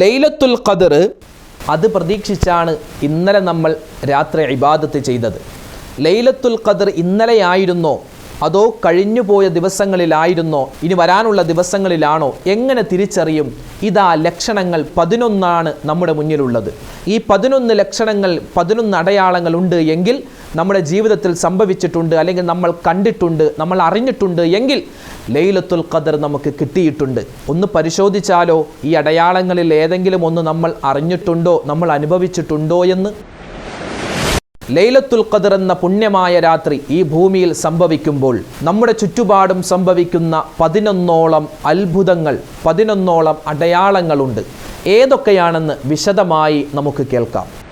ലൈലത്തുൽ ഖദർ അത് പ്രതീക്ഷിച്ചാണ് ഇന്നലെ നമ്മൾ രാത്രി ഇബാദത്ത് ചെയ്തത്. ലൈലത്തുൽ ഖദർ ഇന്നലെയായിരുന്നോ? അതോ കഴിഞ്ഞു പോയ ദിവസങ്ങളിലായിരുന്നോ? ഇനി വരാനുള്ള ദിവസങ്ങളിലാണോ? എങ്ങനെ തിരിച്ചറിയും? ഇതാ ലക്ഷണങ്ങൾ പതിനൊന്നാണ് നമ്മുടെ മുന്നിലുള്ളത്. ഈ പതിനൊന്ന് ലക്ഷണങ്ങൾ പതിനൊന്ന് അടയാളങ്ങൾ ഉണ്ട് എങ്കിൽ നമ്മുടെ ജീവിതത്തിൽ സംഭവിച്ചിട്ടുണ്ട് അല്ലെങ്കിൽ നമ്മൾ കണ്ടിട്ടുണ്ട് നമ്മൾ അറിഞ്ഞിട്ടുണ്ട് എങ്കിൽ ലൈലത്തുൽ ഖദർ നമുക്ക് കിട്ടിയിട്ടുണ്ട്. ഒന്ന് പരിശോധിച്ചാലോ ഈ അടയാളങ്ങളിൽ ഏതെങ്കിലും ഒന്ന് നമ്മൾ അറിഞ്ഞിട്ടുണ്ടോ നമ്മൾ അനുഭവിച്ചിട്ടുണ്ടോ എന്ന്? ലൈലത്തുൽ ഖദർ എന്ന പുണ്യമായ രാത്രി ഈ ഭൂമിയിൽ സംഭവിക്കുമ്പോൾ നമ്മുടെ ചുറ്റുപാടും സംഭവിക്കുന്ന പതിനൊന്നോളം അത്ഭുതങ്ങൾ പതിനൊന്നോളം അടയാളങ്ങളുണ്ട്. ഏതൊക്കെയാണെന്ന് വിശദമായി നമുക്ക് കേൾക്കാം.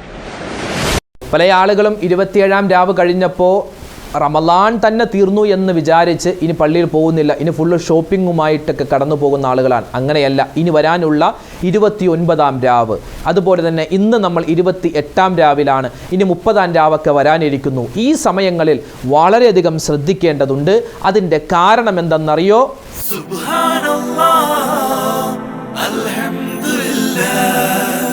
പല ആളുകളും ഇരുപത്തിയേഴാം രാവ് കഴിഞ്ഞപ്പോൾ റമലാൻ തന്നെ തീർന്നു എന്ന് വിചാരിച്ച് ഇനി പള്ളിയിൽ പോകുന്നില്ല. ഇനി ഫുള്ള് ഷോപ്പിങ്ങുമായിട്ടൊക്കെ കടന്നു പോകുന്ന ആളുകളാണ്. അങ്ങനെയല്ല ഇനി വരാനുള്ള ഇരുപത്തി ഒൻപതാം രാവ്. അതുപോലെ തന്നെ ഇന്ന് നമ്മൾ ഇരുപത്തി എട്ടാം രാവിലാണ്. ഇനി മുപ്പതാം രാവൊക്കെ വരാനിരിക്കുന്നു. ഈ സമയങ്ങളിൽ വളരെയധികം ശ്രദ്ധിക്കേണ്ടതുണ്ട്. അതിന്റെ കാരണം എന്തെന്നറിയോ? സുബ്ഹാനല്ലാഹ് അൽഹംദുലില്ലാഹ്.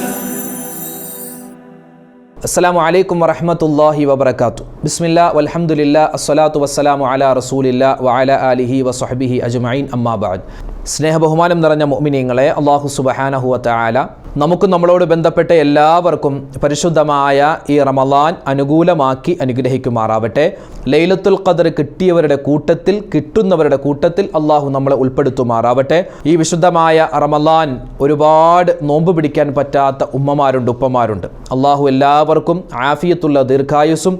അസ്സാം വലൈക്കും വറഹമത്തല്ലാഹി വബർക്കാത്തു ബിസ്മില്ല വൽഹമുല്ല അസ്സലാത്തു വസ്സലാമു അല റസൂലില്ല വഅല അലിഹി വസ്ഹബിഹി അജ്മഈൻ അമ്മാബാദ് സ്നേഹ ബഹുമാനം നിറഞ്ഞ മുഅ്മിനീങ്ങളെ അള്ളാഹു സുബഹാനഹു വതആല നമുക്ക് നമ്മളോട് ബന്ധപ്പെട്ട എല്ലാവർക്കും പരിശുദ്ധമായ ഈ റമലാൻ അനുകൂലമാക്കി അനുഗ്രഹിക്കുമാറാവട്ടെ. ലൈലത്തുൽ ഖദർ കിട്ടിയവരുടെ കൂട്ടത്തിൽ കിട്ടുന്നവരുടെ കൂട്ടത്തിൽ അള്ളാഹു നമ്മളെ ഉൾപ്പെടുത്തുമാറാവട്ടെ. ഈ വിശുദ്ധമായ റമലാൻ ഒരുപാട് നോമ്പ് പിടിക്കാൻ പറ്റാത്ത ഉമ്മമാരുണ്ട് ഉപ്പമാരുണ്ട്. അള്ളാഹു എല്ലാവർക്കും ആഫിയത്തുള്ള ദീർഘായുസ്സും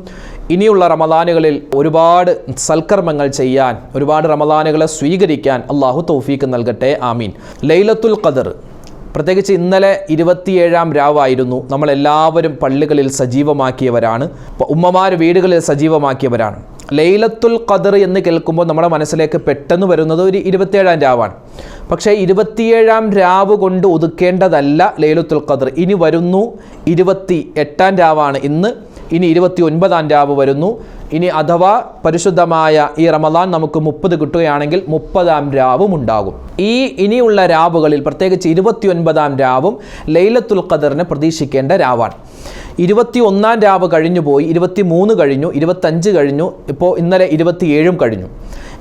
ഇനിയുള്ള റമദാനുകളിൽ ഒരുപാട് സൽക്കർമ്മങ്ങൾ ചെയ്യാൻ ഒരുപാട് റമദാനുകളെ സ്വീകരിക്കാൻ അള്ളാഹു തൗഫീക്ക് നൽകട്ടെ ആമീൻ. ലൈലത്തുൽ ഖദർ പ്രത്യേകിച്ച് ഇന്നലെ ഇരുപത്തിയേഴാം രാവായിരുന്നു. നമ്മളെല്ലാവരും പള്ളികളിൽ സജീവമാക്കിയവരാണ്. ഉമ്മമാർ വീടുകളിൽ സജീവമാക്കിയവരാണ്. ലൈലത്തുൽ ഖദർ എന്ന് കേൾക്കുമ്പോൾ നമ്മുടെ മനസ്സിലേക്ക് പെട്ടെന്ന് വരുന്നത് ഒരു ഇരുപത്തിയേഴാം രാവാണ്. പക്ഷേ ഇരുപത്തിയേഴാം രാവ് കൊണ്ട് ഒതുക്കേണ്ടതല്ല ലൈലത്തുൽ ഖദർ. ഇനി വരുന്നു ഇരുപത്തി എട്ടാം രാവാണ് ഇന്ന്. ഇനി ഇരുപത്തി ഒൻപതാം രാവ് വരുന്നു. ഇനി അഥവാ പരിശുദ്ധമായ ഈ റമദാൻ നമുക്ക് മുപ്പത് കിട്ടുകയാണെങ്കിൽ മുപ്പതാം രാവും ഉണ്ടാകും. ഈ ഇനിയുള്ള രാവുകളിൽ പ്രത്യേകിച്ച് ഇരുപത്തി ഒൻപതാം രാവും ലൈലത്തുൽ ഖദറിനെ പ്രതീക്ഷിക്കേണ്ട രാവാണ്. ഇരുപത്തി ഒന്നാം രാവ് കഴിഞ്ഞു പോയി ഇരുപത്തി മൂന്ന് കഴിഞ്ഞു ഇരുപത്തഞ്ച് കഴിഞ്ഞു ഇപ്പോൾ ഇന്നലെ ഇരുപത്തിയേഴും കഴിഞ്ഞു.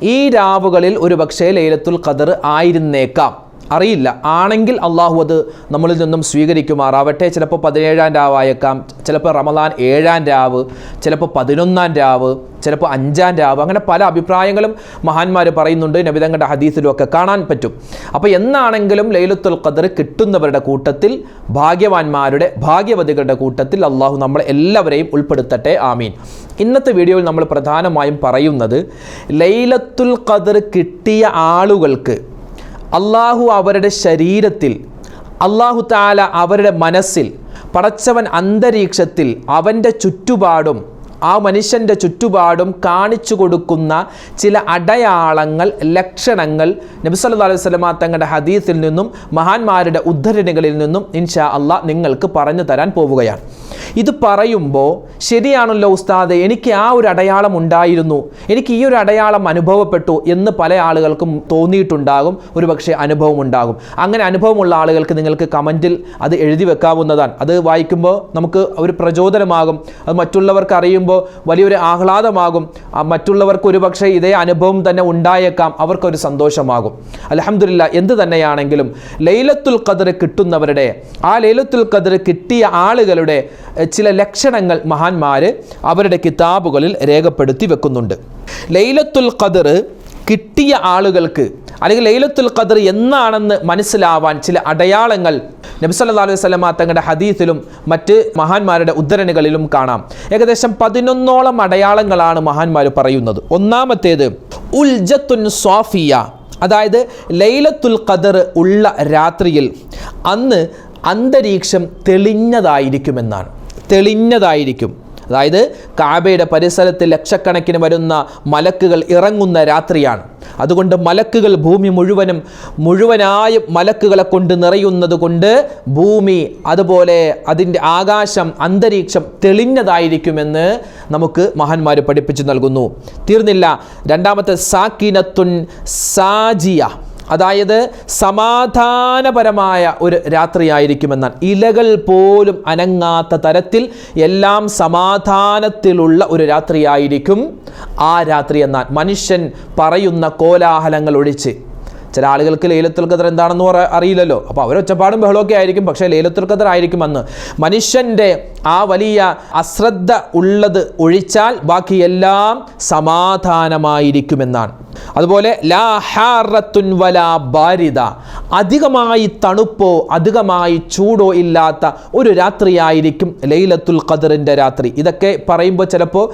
ഈ രാവുകളിൽ ഒരു പക്ഷേ ലൈലത്തുൽ ഖദർ ആയിരുന്നേക്കാം. അറിയില്ല. ആണെങ്കിൽ അള്ളാഹു അത് നമ്മളിൽ നിന്നും സ്വീകരിക്കുമാറാവട്ടെ. ചിലപ്പോൾ പതിനേഴാം രാവായേക്കാം ചിലപ്പോൾ റമദാൻ ഏഴാം രാവ് ചിലപ്പോൾ പതിനൊന്നാം രാവ് ചിലപ്പോൾ അഞ്ചാം രാവ് അങ്ങനെ പല അഭിപ്രായങ്ങളും മഹാന്മാർ പറയുന്നുണ്ട് നബിതങ്ങളുടെ ഹദീസിലും ഒക്കെ കാണാൻ പറ്റും. അപ്പോൾ എന്നാണെങ്കിലും ലൈലത്തുൽ ഖദർ കിട്ടുന്നവരുടെ കൂട്ടത്തിൽ ഭാഗ്യവാന്മാരുടെ ഭാഗ്യവതികളുടെ കൂട്ടത്തിൽ അള്ളാഹു നമ്മളെ എല്ലാവരെയും ഉൾപ്പെടുത്തട്ടെ. ആമീൻ. ഇന്നത്തെ വീഡിയോയിൽ നമ്മൾ പ്രധാനമായും പറയുന്നത് ലൈലത്തുൽ ഖദർ കിട്ടിയ ആളുകൾക്ക് അള്ളാഹു അവരുടെ ശരീരത്തിൽ അള്ളാഹു താല അവരുടെ മനസ്സിൽ പടച്ചവൻ അന്തരീക്ഷത്തിൽ അവന്റെ ചുറ്റുപാടും ആ മനുഷ്യന്റെ ചുറ്റുപാടും കാണിച്ചു കൊടുക്കുന്ന ചില അടയാളങ്ങൾ ലക്ഷണങ്ങൾ നബിസല്ലാ അലൈഹി സ്വലമ തങ്ങളുടെ ഹദീസിൽ നിന്നും മഹാന്മാരുടെ ഉദ്ധരണികളിൽ നിന്നും ഇൻഷാ അള്ളാഹ് നിങ്ങൾക്ക് പറഞ്ഞു തരാൻ പോവുകയാണ്. ഇത് പറയുമ്പോൾ ശരിയാണല്ലോ ഉസ്താദ് എനിക്ക് ആ ഒരു അടയാളം ഉണ്ടായിരുന്നു എനിക്ക് ഈ ഒരു അടയാളം അനുഭവപ്പെട്ടു എന്ന് പല ആളുകൾക്കും തോന്നിയിട്ടുണ്ടാകും ഒരു പക്ഷേ അനുഭവം ഉണ്ടാകും. അങ്ങനെ അനുഭവമുള്ള ആളുകൾക്ക് നിങ്ങൾക്ക് കമന്റിൽ അത് എഴുതി വെക്കാവുന്നതാണ്. അത് വായിക്കുമ്പോൾ നമുക്ക് ഒരു പ്രചോദനമാകും. അത് മറ്റുള്ളവർക്ക് അറിയുമ്പോൾ വലിയൊരു ആഹ്ലാദമാകും. മറ്റുള്ളവർക്ക് ഒരു പക്ഷേ ഇതേ അനുഭവം തന്നെ ഉണ്ടായേക്കാം. അവർക്കൊരു സന്തോഷമാകും. അലഹമില്ല എന്ത് തന്നെയാണെങ്കിലും ലൈലത്തുൽ ഖദർ കിട്ടുന്നവരുടെ ആ ലൈലത്തുൽ ഖദർ കിട്ടിയ ആളുകളുടെ ചില ലക്ഷണങ്ങൾ മഹാന്മാർ അവരുടെ കിതാബുകളിൽ രേഖപ്പെടുത്തി വെക്കുന്നുണ്ട്. ലൈലത്തുൽ ഖദർ കിട്ടിയ ആളുകൾക്ക് അല്ലെങ്കിൽ ലൈലത്തുൽ ഖദർ എന്നാണെന്ന് മനസ്സിലാവാൻ ചില അടയാളങ്ങൾ നബി സല്ലല്ലാഹു അലൈഹി വസല്ലമ തങ്ങളുടെ ഹദീസിലും മറ്റ് മഹാന്മാരുടെ ഉദ്ധരണികളിലും കാണാം. ഏകദേശം പതിനൊന്നോളം അടയാളങ്ങളാണ് മഹാന്മാർ പറയുന്നത്. ഒന്നാമത്തേത് ഉൽജത്തുൻ സ്വാഫിയ. അതായത് ലൈലത്തുൽ ഖദർ ഉള്ള രാത്രിയിൽ അന്ന് അന്തരീക്ഷം തെളിഞ്ഞതായിരിക്കുമെന്നാണ്. തെളിഞ്ഞതായിരിക്കും. അതായത് കാബയുടെ പരിസരത്ത് ലക്ഷക്കണക്കിന് വരുന്ന മലക്കുകൾ ഇറങ്ങുന്ന രാത്രിയാണ്. അതുകൊണ്ട് മലക്കുകൾ ഭൂമി മുഴുവനും മുഴുവനായും മലക്കുകളെ കൊണ്ട് നിറയുന്നത് കൊണ്ട് ഭൂമി അതുപോലെ അതിന്റെ ആകാശം അന്തരീക്ഷം തെളിഞ്ഞതായിരിക്കുമെന്ന് നമുക്ക് മഹാന്മാർ പഠിപ്പിച്ചു നൽകുന്നു. തീർന്നില്ല. രണ്ടാമത്തെ സാക്കിനത്തുൻ സാജിയ. അതായത് സമാധാനപരമായ ഒരു രാത്രിയായിരിക്കുമെന്നാണ്. ഇലകൾ പോലും അനങ്ങാത്ത തരത്തിൽ എല്ലാം സമാധാനത്തിലുള്ള ഒരു രാത്രിയായിരിക്കും ആ രാത്രി എന്നാൽ. മനുഷ്യൻ പറയുന്ന കോലാഹലങ്ങൾ ഒഴിച്ച്. ചില ആളുകൾക്ക് ലേലത്തുൽ ഖദർ എന്താണെന്ന് പറ അറിയില്ലല്ലോ. അപ്പോൾ അവരൊച്ചപ്പാടും ബഹളമൊക്കെ ആയിരിക്കും. പക്ഷേ ലേലത്തുൽ ഖദർ ആയിരിക്കും അന്ന് മനുഷ്യന്റെ ആ വലിയ അശ്രദ്ധ ഉള്ളത് ഒഴിച്ചാൽ ബാക്കിയെല്ലാം സമാധാനമായിരിക്കുമെന്നാണ്. അതുപോലെ ലാ ഹാറത്തുൻ വലാ ബാരിദ. അധികമായി തണുപ്പോ അധികമായി ചൂടോ ഇല്ലാത്ത ഒരു രാത്രിയായിരിക്കും ലൈലത്തുൽ ഖദറിന്റെ രാത്രി. ഇതൊക്കെ പറയുമ്പോൾ ചിലപ്പോൾ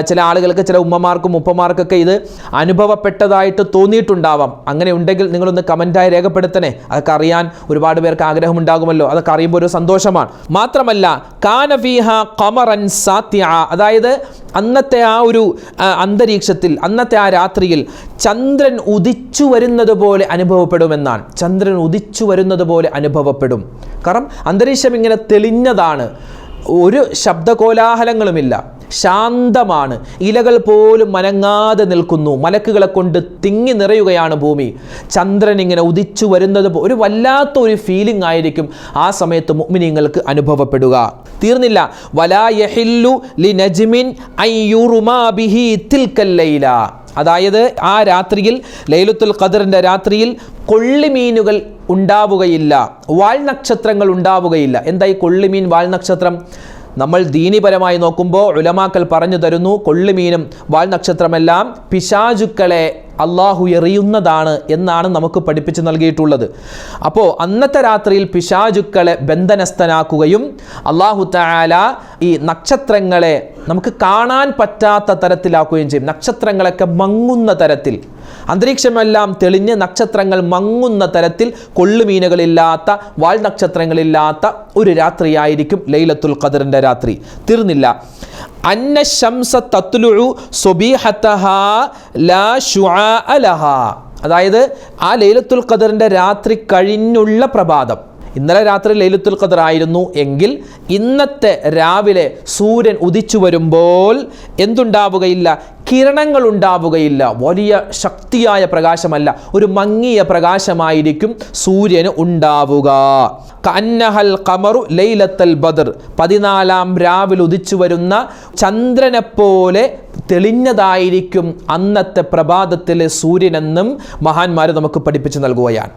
ചില ആളുകൾക്ക് ചില ഉമ്മമാർക്കും ഉപ്പമാർക്കൊക്കെ ഇത് അനുഭവപ്പെട്ടതായിട്ട് തോന്നിയിട്ടുണ്ടാവാം. അങ്ങനെ ഉണ്ടെങ്കിൽ നിങ്ങളൊന്ന് കമന്റായി രേഖപ്പെടുത്തണേ. അതൊക്കെ അറിയാൻ ഒരുപാട് പേർക്ക് ആഗ്രഹമുണ്ടാകുമല്ലോ. അതൊക്കെ അറിയുമ്പോൾ ഒരു സന്തോഷമാണ്. മാത്രമല്ല കാനഫീഹ കമറൻ സാത്യ അതായത് അന്നത്തെ ആ ഒരു അന്തരീക്ഷത്തിൽ അന്നത്തെ ആ രാത്രിയിൽ ചന്ദ്രൻ ഉദിച്ചു വരുന്നത് പോലെ അനുഭവപ്പെടുമെന്നാണ്. ചന്ദ്രൻ ഉദിച്ചു വരുന്നത് പോലെ അനുഭവപ്പെടും. കാരണം അന്തരീക്ഷം ഇങ്ങനെ തെളിഞ്ഞതാണ്. ഒരു ശബ്ദകോലാഹലങ്ങളുമില്ല. ശാന്തമാണ്. ഇലകൾ പോലും മനങ്ങാതെ നിൽക്കുന്നു. മലക്കുകളെ കൊണ്ട് തിങ്ങി നിറയുകയാണ് ഭൂമി. ചന്ദ്രൻ ഇങ്ങനെ ഉദിച്ചു വരുന്നത് ഒരു വല്ലാത്ത ഒരു ഫീലിംഗ് ആയിരിക്കും ആ സമയത്ത് മുഗ്മിനിങ്ങൾക്ക് അനുഭവപ്പെടുക. തീർന്നില്ല. വലാ യഹില്ലു ലി നജ്മിൻ ബിഹി തിൽക്കൽ ലൈല. അതായത് ആ രാത്രിയിൽ ലൈലത്തുൽ ഖദറിന്റെ രാത്രിയിൽ കൊള്ളിമീനുകൾ ഉണ്ടാവുകയില്ല. വാൽനക്ഷത്രങ്ങൾ ഉണ്ടാവുകയില്ല. എന്തായി കൊള്ളിമീൻ വാൽനക്ഷത്രം? നമ്മൾ ദീനിപരമായി നോക്കുമ്പോൾ ഉലമാക്കൽ പറഞ്ഞു തരുന്നു കൊള്ളിമീനും വാൽനക്ഷത്രമെല്ലാം പിശാചുക്കളെ അള്ളാഹു എറിയുന്നതാണ് എന്നാണ് നമുക്ക് പഠിപ്പിച്ച് നൽകിയിട്ടുള്ളത്. അപ്പോൾ അന്നത്തെ രാത്രിയിൽ പിശാചുക്കളെ ബന്ധനസ്ഥനാക്കുകയും അള്ളാഹു താല ഈ നക്ഷത്രങ്ങളെ നമുക്ക് കാണാൻ പറ്റാത്ത തരത്തിലാക്കുകയും ചെയ്യും. നക്ഷത്രങ്ങളൊക്കെ മങ്ങുന്ന തരത്തിൽ. അന്തരീക്ഷമെല്ലാം തെളിഞ്ഞ് നക്ഷത്രങ്ങൾ മങ്ങുന്ന തരത്തിൽ കൊള്ളുമീനുകളില്ലാത്ത വാൾ നക്ഷത്രങ്ങളില്ലാത്ത ഒരു രാത്രിയായിരിക്കും ലൈലത്തുൽ ഖദറിന്റെ രാത്രി. തീർന്നില്ല. അന്ന ശംസ സുബീഹത്തഹാ ലാ അതായത് ആ ലൈലത്തുൽ ഖദറിന്റെ രാത്രി കഴിഞ്ഞുള്ള പ്രഭാതം. ഇന്നലെ രാത്രി ലൈലത്തുൽ ഖദർ ആയിരുന്നു എങ്കിൽ ഇന്നത്തെ രാവിലെ സൂര്യൻ ഉദിച്ചു വരുമ്പോൾ എന്തുണ്ടാവുകയില്ല? കിരണങ്ങൾ ഉണ്ടാവുകയില്ല. വലിയ ശക്തിയായ പ്രകാശമല്ല. ഒരു മങ്ങിയ പ്രകാശമായിരിക്കും സൂര്യന് ഉണ്ടാവുക. കന്നഹൽ കമറു ലൈലത്തൽ ബദർ. പതിനാലാം രാവിലെ ഉദിച്ചു വരുന്ന ചന്ദ്രനെപ്പോലെ തെളിഞ്ഞതായിരിക്കും അന്നത്തെ പ്രഭാതത്തിലെ സൂര്യനെന്നും മഹാന്മാർ നമുക്ക് പഠിപ്പിച്ചു നൽകുകയാണ്.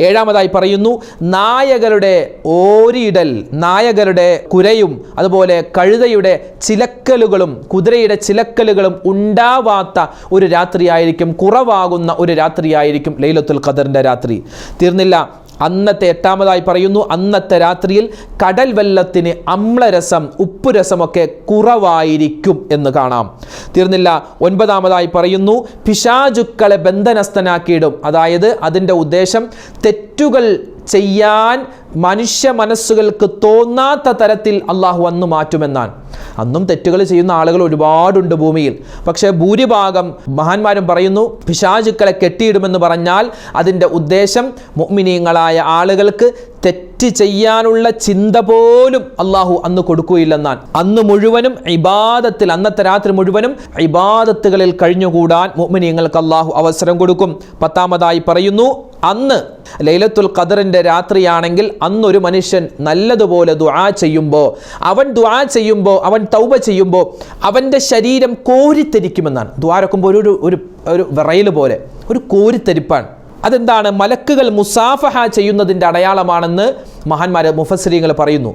ഏഴാമതായി പറയുന്നു നായകളുടെ ഓരിയിടൽ നായകളുടെ കുരയും അതുപോലെ കഴുതയുടെ ചിലക്കലുകളും കുതിരയുടെ ചിലക്കലുകളും ഉണ്ടാവാത്ത ഒരു രാത്രിയായിരിക്കും കുറവാകുന്ന ഒരു രാത്രിയായിരിക്കും ലൈലത്തുൽ ഖദറിന്റെ രാത്രി. തീർന്നില്ല. അന്നത്തെ എട്ടാമതായി പറയുന്നു അന്നത്തെ രാത്രിയിൽ കടൽ വെള്ളത്തിന് അമ്ലരസം ഉപ്പുരസമൊക്കെ കുറവായിരിക്കും എന്ന് കാണാം. തീർന്നില്ല ഒൻപതാമതായി പറയുന്നു പിശാചുക്കളെ ബന്ധനസ്ഥനാക്കിയിടും. അതായത് അതിന്റെ ഉദ്ദേശം തെറ്റുകൾ ചെയ്യാൻ മനുഷ്യ മനസ്സുകൾക്ക് തോന്നാത്ത തരത്തിൽ അള്ളാഹു അന്ന് മാറ്റുമെന്നാണ്. അന്നും തെറ്റുകൾ ചെയ്യുന്ന ആളുകൾ ഒരുപാടുണ്ട് ഭൂമിയിൽ. പക്ഷേ ഭൂരിഭാഗം മഹാന്മാരും പറയുന്നു പിശാചുക്കളെ കെട്ടിയിടുമെന്ന് പറഞ്ഞാൽ അതിന്റെ ഉദ്ദേശം മുഗ്മിനീയങ്ങളായ ആളുകൾക്ക് തെറ്റ് ചെയ്യാനുള്ള ചിന്ത പോലും അള്ളാഹു അന്ന് കൊടുക്കുകയില്ലെന്നാണ്. അന്ന് മുഴുവനും ഇബാദത്തിൽ അന്നത്തെ രാത്രി മുഴുവനും ഇബാദത്തുകളിൽ കഴിഞ്ഞുകൂടാൻ മുഅ്മിനീങ്ങൾക്ക് അള്ളാഹു അവസരം കൊടുക്കും. പത്താമതായി പറയുന്നു അന്ന് ലൈലത്തുൽ ഖദറിന്റെ രാത്രിയാണെങ്കിൽ അന്നൊരു മനുഷ്യൻ നല്ലതുപോലെ ദുആ ചെയ്യുമ്പോൾ അവൻ ദുആ ചെയ്യുമ്പോൾ അവൻ തൗബ ചെയ്യുമ്പോൾ അവന്റെ ശരീരം കോരിത്തെരിക്കുമെന്നാണ്. ദ്വാരക്കുമ്പോൾ ഒരു ഒരു ഒരു വിറയൽ പോലെ ഒരു കോരിത്തെരിപ്പാണ്. അതെന്താണ്? മലക്കുകൾ മുസാഫഹ ചെയ്യുന്നതിന്റെ അടയാളമാണെന്ന് മഹാന്മാർ മുഫസരീങ്ങൾ പറയുന്നു.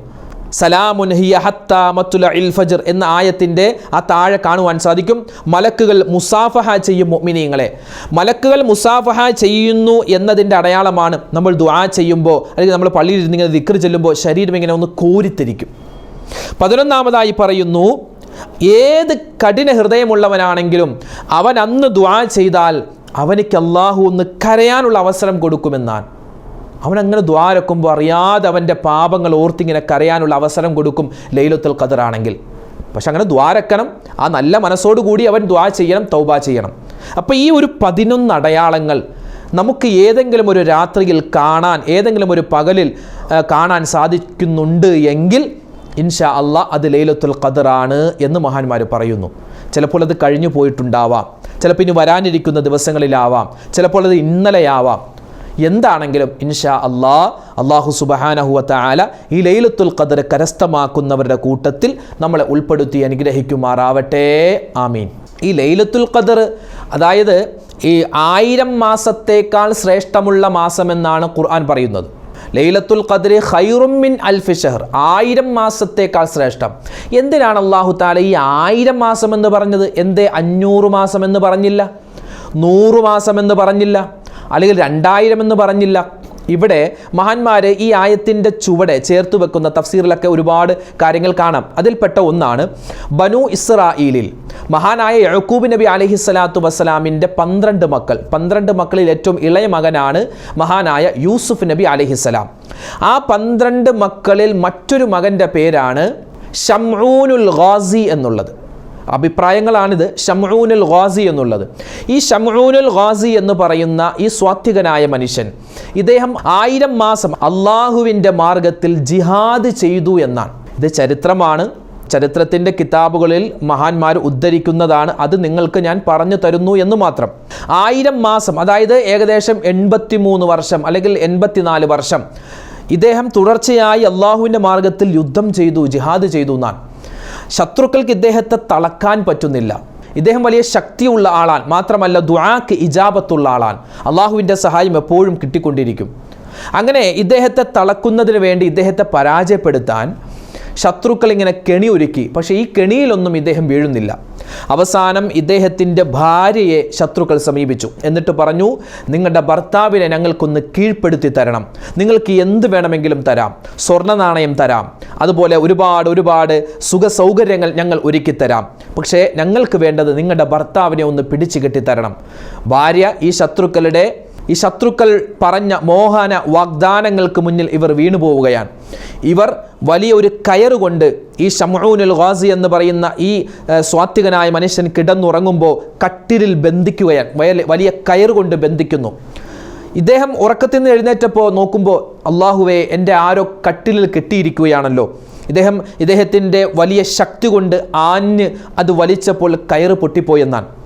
സലാമുൻ ഹിയ ഹത്ത മത്തുല ഇൽ ഫജർ എന്ന ആയത്തിന്റെ ആ താഴെ കാണുവാൻ സാധിക്കും. മലക്കുകൾ മുസാഫഹ ചെയ്യും മൊമിനിയങ്ങളെ മലക്കുകൾ മുസാഫഹ ചെയ്യുന്നു എന്നതിന്റെ അടയാളമാണ് നമ്മൾ ദുആ ചെയ്യുമ്പോൾ അല്ലെങ്കിൽ നമ്മൾ പള്ളിയിൽ ഇരുന്ന് ഇങ്ങനെ ദിക്ർ ചെല്ലുമ്പോൾ ശരീരം ഇങ്ങനെ ഒന്ന് കോരിത്തിരിക്കും. പതിനൊന്നാമതായി പറയുന്നു ഏത് കഠിന ഹൃദയമുള്ളവനാണെങ്കിലും അവൻ അന്ന് ദുആ ചെയ്താൽ അവനിക്ക് അള്ളാഹു ഒന്ന് കരയാനുള്ള അവസരം കൊടുക്കുമെന്നാണ്. അവൻ അങ്ങനെ ദ്വാരക്കുമ്പോൾ അറിയാതെ അവന്റെ പാപങ്ങൾ ഓർത്തിങ്ങനെ കരയാനുള്ള അവസരം കൊടുക്കും ലൈലത്തുൽ ഖദറാണെങ്കിൽ. പക്ഷെ അങ്ങനെ ദ്വാരക്കണം ആ നല്ല മനസ്സോടുകൂടി അവൻ ദ്വാ ചെയ്യണം തൗബ ചെയ്യണം. അപ്പോൾ ഈ ഒരു പതിനൊന്ന് അടയാളങ്ങൾ നമുക്ക് ഏതെങ്കിലും ഒരു രാത്രിയിൽ കാണാൻ ഏതെങ്കിലും ഒരു പകലിൽ കാണാൻ സാധിക്കുന്നുണ്ട് എങ്കിൽ ഇൻഷാ അള്ളാഹ് അത് ലൈലത്തുൽ ഖദറാണ് എന്ന് മഹാന്മാർ പറയുന്നു. ചിലപ്പോൾ അത് കഴിഞ്ഞു പോയിട്ടുണ്ടാവാം. ചിലപ്പോൾ ഇനി വരാനിരിക്കുന്ന ദിവസങ്ങളിലാവാം. ചിലപ്പോൾ അത് ഇന്നലെയാവാം. എന്താണെങ്കിലും ഇൻഷാ അള്ളാ അള്ളാഹു സുബഹാനഹുവത്ത ആല ഈ ലൈലത്തുൽ ഖദർ കരസ്ഥമാക്കുന്നവരുടെ കൂട്ടത്തിൽ നമ്മളെ ഉൾപ്പെടുത്തി അനുഗ്രഹിക്കുമാറാവട്ടെ. ആമീൻ. ഈ ലൈലത്തുൽ ഖദർ അതായത് ഈ ആയിരം മാസത്തേക്കാൾ ശ്രേഷ്ഠമുള്ള മാസമെന്നാണ് ഖുർആൻ പറയുന്നത്. ലൈലത്തുൽ ഖദ്രി ഖൈറുൻ മിൻ അൽഫി ഷഹർ ആയിരം മാസത്തേക്കാൾ ശ്രേഷ്ഠം. എന്തിനാണ് അള്ളാഹു താല ഈ ആയിരം മാസം എന്ന് പറഞ്ഞത്? എന്തേ അഞ്ഞൂറ് മാസം എന്ന് പറഞ്ഞില്ല? നൂറ് മാസം എന്ന് പറഞ്ഞില്ല? അല്ലെങ്കിൽ രണ്ടായിരം എന്ന് പറഞ്ഞില്ല? ഇവിടെ മഹാന്മാർ ഈ ആയത്തിന്റെ ചുവടെ ചേർത്ത് വെക്കുന്ന തഫ്സീറിലൊക്കെ ഒരുപാട് കാര്യങ്ങൾ കാണാം. അതിൽപ്പെട്ട ഒന്നാണ് ബനു ഇസ്രായേലിൽ മഹാനായ യഴക്കൂബ് നബി അലഹി സ്വലാത്തു വസ്സലാമിന്റെ പന്ത്രണ്ട് മക്കൾ. പന്ത്രണ്ട് മക്കളിൽ ഏറ്റവും ഇളയ മകനാണ് മഹാനായ യൂസുഫ് നബി അലഹിസ്സലാം ആ പന്ത്രണ്ട് മക്കളിൽ മറ്റൊരു മകന്റെ പേരാണ് ഷംഊനുൽ ഗാസി എന്നുള്ളത്. അഭിപ്രായങ്ങളാണിത്. ഷംഊനുൽ ഗാസി എന്നുള്ളത്. ഈ ഷംഊനുൽ ഗാസി എന്ന് പറയുന്ന ഈ സ്വാത്വികനായ മനുഷ്യൻ ഇദ്ദേഹം ആയിരം മാസം അള്ളാഹുവിന്റെ മാർഗത്തിൽ ജിഹാദ് ചെയ്തു എന്നാണ്. ഇത് ചരിത്രമാണ്. ചരിത്രത്തിന്റെ കിതാബുകളിൽ മഹാന്മാർ ഉദ്ധരിക്കുന്നതാണ്. അത് നിങ്ങൾക്ക് ഞാൻ പറഞ്ഞു തരുന്നു എന്ന് മാത്രം. ആയിരം മാസം അതായത് ഏകദേശം എൺപത്തി വർഷം അല്ലെങ്കിൽ എൺപത്തിനാല് വർഷം ഇദ്ദേഹം തുടർച്ചയായി അള്ളാഹുവിന്റെ മാർഗത്തിൽ യുദ്ധം ചെയ്തു ജിഹാദ് ചെയ്തു എന്നാണ്. ശത്രുക്കൾക്ക് ഇദ്ദേഹത്തെ തളക്കാൻ പറ്റുന്നില്ല. ഇദ്ദേഹം വലിയ ശക്തിയുള്ള ആളാൻ മാത്രമല്ല ദുആക്ക് ഇജാബത്തുള്ള ആളാൻ അള്ളാഹുവിന്റെ സഹായം എപ്പോഴും കിട്ടിക്കൊണ്ടിരിക്കും. അങ്ങനെ ഇദ്ദേഹത്തെ തളക്കുന്നതിന് വേണ്ടി ഇദ്ദേഹത്തെ പരാജയപ്പെടുത്താൻ ശത്രുക്കൾ ഇങ്ങനെ കെണി ഒരുക്കി പക്ഷേ ഈ കെണിയിലൊന്നും ഇദ്ദേഹം വീഴുന്നില്ല. അവസാനം ഇദ്ദേഹത്തിന്റെ ഭാര്യയെ ശത്രുക്കൾ സമീപിച്ചു. എന്നിട്ട് പറഞ്ഞു നിങ്ങളുടെ ഭർത്താവിനെ ഞങ്ങൾക്കൊന്ന് കീഴ്പ്പെടുത്തി തരണം. നിങ്ങൾക്ക് എന്ത് വേണമെങ്കിലും തരാം. സ്വർണ നാണയം തരാം. അതുപോലെ ഒരുപാട് ഒരുപാട് സുഖ സൗകര്യങ്ങൾ ഞങ്ങൾ ഒരുക്കി തരാം. പക്ഷേ ഞങ്ങൾക്ക് വേണ്ടത് നിങ്ങളുടെ ഭർത്താവിനെ ഒന്ന് പിടിച്ചു കെട്ടിത്തരണം ഭാര്യ ഈ ശത്രുക്കളുടെ ഈ ശത്രുക്കൾ പറഞ്ഞ മോഹന വാഗ്ദാനങ്ങൾക്ക് മുന്നിൽ ഇവർ വീണുപോവുകയാണ്. ഇവർ വലിയ ഒരു കയറുകൊണ്ട് ഈ ഷമൂനുൽ ഗാസി എന്ന് പറയുന്ന ഈ സ്വാത്വികനായ മനുഷ്യൻ കിടന്നുറങ്ങുമ്പോൾ കട്ടിലിൽ ബന്ധിക്കുകയാണ്. വലിയ കയറുകൊണ്ട് ബന്ധിക്കുന്നു. ഇദ്ദേഹം ഉറക്കത്തിൽ നിന്ന് എഴുന്നേറ്റപ്പോൾ നോക്കുമ്പോൾ അള്ളാഹുവെ എന്റെ ആരോ കട്ടിലിൽ കെട്ടിയിരിക്കുകയാണല്ലോ. ഇദ്ദേഹം ഇദ്ദേഹത്തിന്റെ വലിയ ശക്തി കൊണ്ട് ആഞ്ഞ് അത് വലിച്ചപ്പോൾ കയറ് പൊട്ടിപ്പോയെന്നാണ്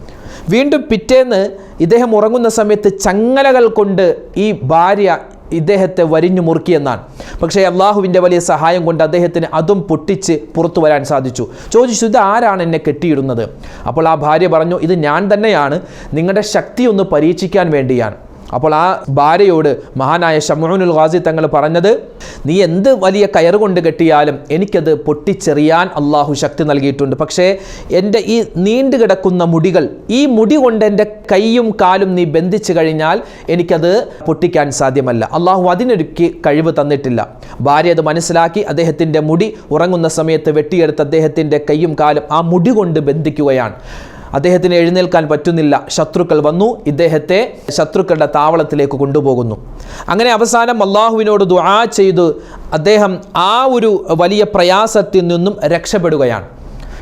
വീണ്ടും പിറ്റേന്ന് ഇദ്ദേഹം ഉറങ്ങുന്ന സമയത്ത് ചങ്ങലകൾ കൊണ്ട് ഈ ഭാര്യ ഇദ്ദേഹത്തെ വരിഞ്ഞു മുറുക്കിയെന്നാണ്. പക്ഷേ അള്ളാഹുവിന്റെ വലിയ സഹായം കൊണ്ട് അദ്ദേഹത്തിന് അതും പൊട്ടിച്ച് പുറത്തു വരാൻ സാധിച്ചു. ചോദിച്ചു ഇത് ആരാണ് എന്നെ കെട്ടിയിടുന്നത്? അപ്പോൾ ആ ഭാര്യ പറഞ്ഞു ഇത് ഞാൻ തന്നെയാണ്. നിങ്ങളുടെ ശക്തി ഒന്ന് പരീക്ഷിക്കാൻ വേണ്ടിയാണ്. അപ്പോൾ ആ ഭാര്യയോട് മഹാനായ ഷമുനുൽ ഖാസി തങ്ങൾ പറഞ്ഞത് നീ എന്ത് വലിയ കയറ് കൊണ്ട് കെട്ടിയാലും എനിക്കത് പൊട്ടിച്ചെറിയാൻ അള്ളാഹു ശക്തി നൽകിയിട്ടുണ്ട്. പക്ഷേ എന്റെ ഈ നീണ്ടു കിടക്കുന്ന മുടികൾ ഈ മുടി കൊണ്ട് എന്റെ കൈയും കാലും നീ ബന്ധിച്ചു കഴിഞ്ഞാൽ എനിക്കത് പൊട്ടിക്കാൻ സാധ്യമല്ല. അള്ളാഹു അതിനൊരു കഴിവ് തന്നിട്ടില്ല. ഭാര്യ അത് മനസ്സിലാക്കി അദ്ദേഹത്തിന്റെ മുടി ഉറങ്ങുന്ന സമയത്ത് വെട്ടിയെടുത്ത് അദ്ദേഹത്തിന്റെ കൈയും കാലും ആ മുടി കൊണ്ട് ബന്ധിക്കുകയാണ്. അദ്ദേഹത്തിന് എഴുന്നേൽക്കാൻ പറ്റുന്നില്ല. ശത്രുക്കൾ വന്നു. ഇദ്ദേഹത്തെ ശത്രുക്കളുടെ താവളത്തിലേക്ക് കൊണ്ടുപോകുന്നു. അങ്ങനെ അവസാനം അള്ളാഹുവിനോട് ദുആ ചെയ്ത് അദ്ദേഹം ആ ഒരു വലിയ പ്രയാസത്തിൽ നിന്നും രക്ഷപ്പെടുകയാണ്.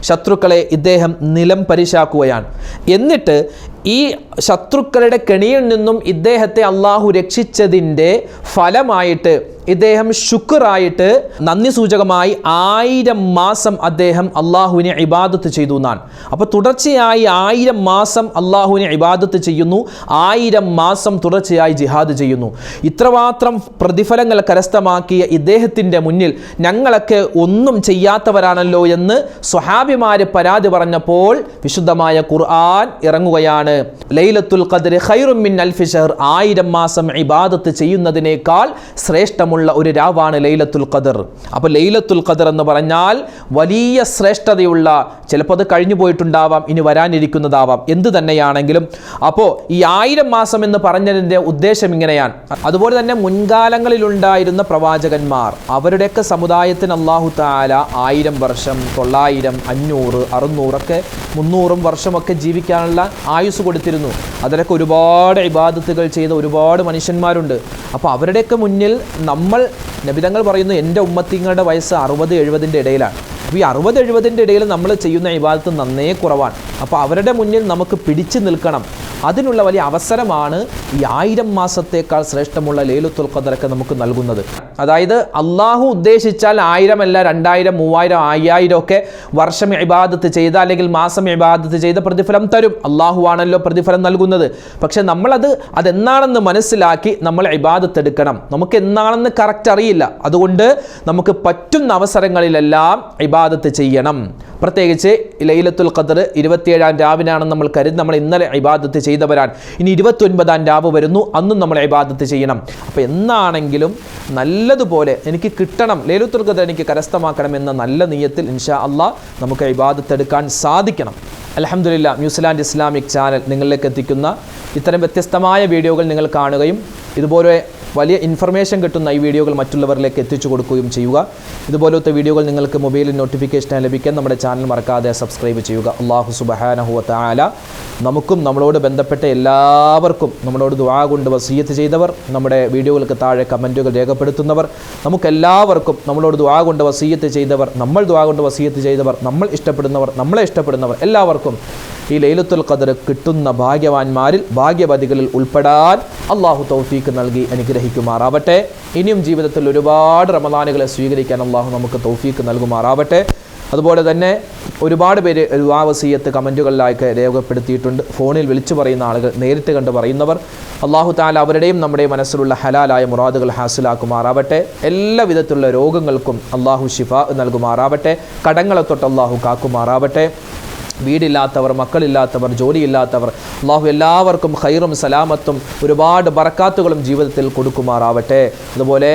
ശത്രുക്കളെ ഇദ്ദേഹം നിലം പരിശാക്കുകയാണ്. എന്നിട്ട് ഈ ശത്രുക്കളുടെ കെണിയിൽ നിന്നും ഇദ്ദേഹത്തെ അള്ളാഹു രക്ഷിച്ചതിന്റെ ഫലമായിട്ട് ഇദ്ദേഹം ശുക്റായിട്ട് നന്ദി സൂചകമായി ആയിരം മാസം അദ്ദേഹം അള്ളാഹുവിനെ ഇബാദത്ത് ചെയ്തു എന്നാണ്. അപ്പോൾ തുടർച്ചയായി ആയിരം മാസം അള്ളാഹുവിനെ ഇബാദത്ത് ചെയ്യുന്നു ആയിരം മാസം തുടർച്ചയായി ജിഹാദ് ചെയ്യുന്നു. ഇത്രമാത്രം പ്രതിഫലങ്ങൾ കരസ്ഥമാക്കിയ ഇദ്ദേഹത്തിന്റെ മുന്നിൽ ഞങ്ങളൊക്കെ ഒന്നും ചെയ്യാത്തവരാണല്ലോ എന്ന് സ്വഹാബിമാര് പരാതി പറഞ്ഞപ്പോൾ വിശുദ്ധമായ ഖുർആൻ ഇറങ്ങുകയാണ്. ലൈലത്തുൽ ഖദർ ഖൈറുമിൻ മിൻ അൽഫി ശഹർ ആയിരം മാസം ഇബാദത്ത് ചെയ്യുന്നതിനേക്കാൾ ശ്രേഷ്ഠമുള്ള ഒരു രാവാണ് ലൈലത്തുൽ ഖദർ. അപ്പോൾ ലൈലത്തുൽ ഖദർ എന്ന് പറഞ്ഞാൽ വലിയ ശ്രേഷ്ഠതയുള്ള ചിലപ്പോൾ അത് കഴിഞ്ഞു പോയിട്ടുണ്ടാവാം ഇനി വരാനിരിക്കുന്നതാവാം. എന്ത് തന്നെയാണെങ്കിലും. അപ്പോൾ ഈ ആയിരം മാസം എന്ന് പറഞ്ഞതിന്റെ ഉദ്ദേശം ഇങ്ങനെയാണ്. അതുപോലെ തന്നെ മുൻകാലങ്ങളിലുണ്ടായിരുന്ന പ്രവാചകന്മാർ അവരുടെയൊക്കെ സമുദായത്തിന് അള്ളാഹു താല ആയിരം വർഷം തൊള്ളായിരം അഞ്ഞൂറ് അറുന്നൂറൊക്കെ മുന്നൂറും വർഷമൊക്കെ ജീവിക്കാനുള്ള ആയുസ് കൊടുത്തിരുന്നു. അതിലൊക്കെ ഒരുപാട് ഇബാദത്തുകൾ ചെയ്ത ഒരുപാട് മനുഷ്യന്മാരുണ്ട്. അപ്പോൾ അവരുടെയൊക്കെ മുന്നിൽ നമ്മൾ നബിതങ്ങൾ പറയുന്നു എന്റെ ഉമ്മത്തിങ്ങളുടെ വയസ്സ് അറുപത് എഴുപതിന്റെ ഇടയിലാണ്. അപ്പോൾ ഈ അറുപത് എഴുപതിന്റെ ഇടയിൽ നമ്മൾ ചെയ്യുന്ന ഇബാദത്ത് നന്നേ കുറവാണ്. അപ്പോൾ അവരുടെ മുന്നിൽ നമുക്ക് പിടിച്ചു നിൽക്കണം. അതിനുള്ള വലിയ അവസരമാണ് ഈ ആയിരം മാസത്തേക്കാൾ ശ്രേഷ്ഠമുള്ള ലേലുത്തുൽ ഖദറൊക്കെ നമുക്ക് നൽകുന്നത്. അതായത് അള്ളാഹു ഉദ്ദേശിച്ചാൽ ആയിരമല്ല രണ്ടായിരം മൂവായിരം അയ്യായിരം ഒക്കെ വർഷം ഇബാദത്ത് ചെയ്ത അല്ലെങ്കിൽ മാസം ഇബാദത്ത് ചെയ്ത പ്രതിഫലം തരും. അള്ളാഹു ആണല്ലോ പ്രതിഫലം നൽകുന്നത്. പക്ഷെ നമ്മളത് അതെന്നാണെന്ന് മനസ്സിലാക്കി നമ്മൾ ഇബാദത്ത് എടുക്കണം. നമുക്ക് എന്നാണെന്ന് കറക്റ്റ് അറിയില്ല. അതുകൊണ്ട് നമുക്ക് പറ്റുന്ന അവസരങ്ങളിലെല്ലാം ഇബാദത്ത് ചെയ്യണം. പ്രത്യേകിച്ച് ലൈലത്തുൽ ഖദർ ഇരുപത്തിയേഴാം രാവിനാണെന്ന് നമ്മൾ കരുതി നമ്മൾ ഇന്നലെ ഇബാദത്ത് ചെയ്തവരാൻ. ഇനി ഇരുപത്തൊൻപതാം രാവ് വരുന്നു. അന്നും നമ്മൾ ഇബാദത്ത് ചെയ്യണം. അപ്പോൾ എന്നാണെങ്കിലും നല്ലതുപോലെ എനിക്ക് കിട്ടണം. ലൈലത്തുൽ ഖദർ എനിക്ക് കരസ്ഥമാക്കണം എന്ന നല്ല നീയത്തിൽ ഇൻഷാ അള്ളാ നമുക്ക് ഇബാദത്ത് എടുക്കാൻ സാധിക്കണം. അലഹമുല്ല ന്യൂസിലാൻഡ് ഇസ്ലാമിക് ചാനൽ നിങ്ങളിലേക്ക് എത്തിക്കുന്ന ഇത്തരം വ്യത്യസ്തമായ വീഡിയോകൾ നിങ്ങൾ കാണുകയും ഇതുപോലെ വലിയ ഇൻഫർമേഷൻ കിട്ടുന്ന ഈ വീഡിയോകൾ മറ്റുള്ളവരിലേക്ക് എത്തിച്ചു കൊടുക്കുകയും ചെയ്യുക. ഇതുപോലത്തെ വീഡിയോകൾ നിങ്ങൾക്ക് മൊബൈലിൽ നോട്ടിഫിക്കേഷനായി ലഭിക്കാൻ നമ്മുടെ ചാനൽ മറക്കാതെ സബ്സ്ക്രൈബ് ചെയ്യുക. അള്ളാഹു സുബഹാനഹുവ താല നമുക്കും നമ്മളോട് ബന്ധപ്പെട്ട എല്ലാവർക്കും നമ്മളോട് ദുവാ കൊണ്ട് വസീയത്ത് ചെയ്തവർ നമ്മുടെ വീഡിയോകൾക്ക് താഴെ കമന്റുകൾ രേഖപ്പെടുത്തുന്നവർ നമുക്കെല്ലാവർക്കും നമ്മളോട് ദുവാ കൊണ്ട് വസീയത്ത് ചെയ്തവർ നമ്മൾ ദുവാ കൊണ്ട് വസീയത്ത് ചെയ്തവർ നമ്മൾ ഇഷ്ടപ്പെടുന്നവർ നമ്മളെ ഇഷ്ടപ്പെടുന്നവർ എല്ലാവർക്കും ഈ ലൈലത്തുൽ ഖദർ കിട്ടുന്ന ഭാഗ്യവാന്മാരിൽ ഭാഗ്യവതികളിൽ ഉൾപ്പെടാൻ അള്ളാഹു തൗഫീക്ക് നൽകി അനുഗ്രഹിക്കുമാറാവട്ടെ. ഇനിയും ജീവിതത്തിൽ ഒരുപാട് റമദാനുകളെ സ്വീകരിക്കാൻ അള്ളാഹു നമുക്ക് തൗഫീക്ക് നൽകുമാറാവട്ടെ. അതുപോലെ തന്നെ ഒരുപാട് പേര് വിവാഹസീയത്ത് കമന്റുകളിലായിട്ട് രേഖപ്പെടുത്തിയിട്ടുണ്ട്. ഫോണിൽ വിളിച്ചു പറയുന്ന ആളുകൾ നേരിട്ട് കണ്ട് പറയുന്നവർ അള്ളാഹു താല അവരുടെയും നമ്മുടെ മനസ്സിലുള്ള ഹലാലായ മുറാദുകൾ ഹാസിലാക്കുമാറാവട്ടെ. എല്ലാ വിധത്തിലുള്ള രോഗങ്ങൾക്കും അള്ളാഹു ഷിഫ നൽകുമാറാവട്ടെ. കടങ്ങളെ തൊട്ട് അള്ളാഹു കാക്കുമാറാവട്ടെ. വീടില്ലാത്തവർ മക്കളില്ലാത്തവർ ജോലിയില്ലാത്തവർ അള്ളാഹു എല്ലാവർക്കും ഖൈറും സലാമത്തും ഒരുപാട് ബറക്കാത്തുകളും ജീവിതത്തിൽ കൊടുക്കുമാറാവട്ടെ. അതുപോലെ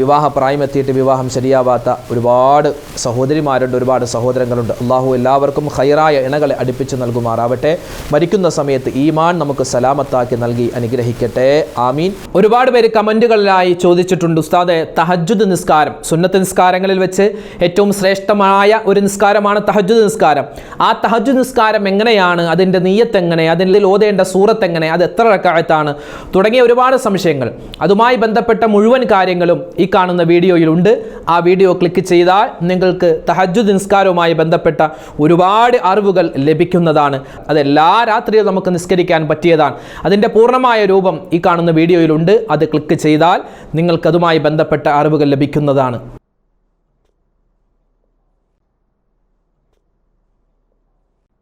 വിവാഹ പ്രായമെത്തിയിട്ട് വിവാഹം ശരിയാവാത്ത ഒരുപാട് സഹോദരിമാരുണ്ട് ഒരുപാട് സഹോദരങ്ങളുണ്ട്. അള്ളാഹു എല്ലാവർക്കും ഖൈറായ ഇണകളെ അടുപ്പിച്ച് നൽകുമാറാവട്ടെ. മരിക്കുന്ന സമയത്ത് ഈമാൻ നമുക്ക് സലാമത്താക്കി നൽകി അനുഗ്രഹിക്കട്ടെ. ആമീൻ. ഒരുപാട് പേര് കമന്റുകളിലായി ചോദിച്ചിട്ടുണ്ട് ഉസ്താദെ തഹജുദ് നിസ്കാരം സുന്നത്ത് നിസ്കാരങ്ങളിൽ വെച്ച് ഏറ്റവും ശ്രേഷ്ഠമായ ഒരു നിസ്കാരമാണ് തഹജുദ് നിസ്കാരം. ആ തഹജുദ് നിസ്കാരം എങ്ങനെയാണ്? അതിന്റെ നീയത്ത് എങ്ങനെ അതിന്റെ ഓതേണ്ട സൂറത്ത് എങ്ങനെ അത് എത്ര റക്കായത്താണ്? തുടങ്ങിയ ഒരുപാട് സംശയങ്ങൾ. അതുമായി ബന്ധപ്പെട്ട മുഴുവൻ കാര്യങ്ങളും ഈ കാണുന്ന വീഡിയോയിലുണ്ട്. ആ വീഡിയോ ക്ലിക്ക് ചെയ്താൽ നിങ്ങൾക്ക് തഹജു നിസ്കാരവുമായി ബന്ധപ്പെട്ട ഒരുപാട് അറിവുകൾ ലഭിക്കുന്നതാണ്. അത് എല്ലാ രാത്രിയും നമുക്ക് നിസ്കരിക്കാൻ പറ്റിയതാണ്. അതിന്റെ പൂർണമായ രൂപം ഈ കാണുന്ന വീഡിയോയിലുണ്ട്. അത് ക്ലിക്ക് ചെയ്താൽ നിങ്ങൾക്കതുമായി ബന്ധപ്പെട്ട അറിവുകൾ ലഭിക്കുന്നതാണ്.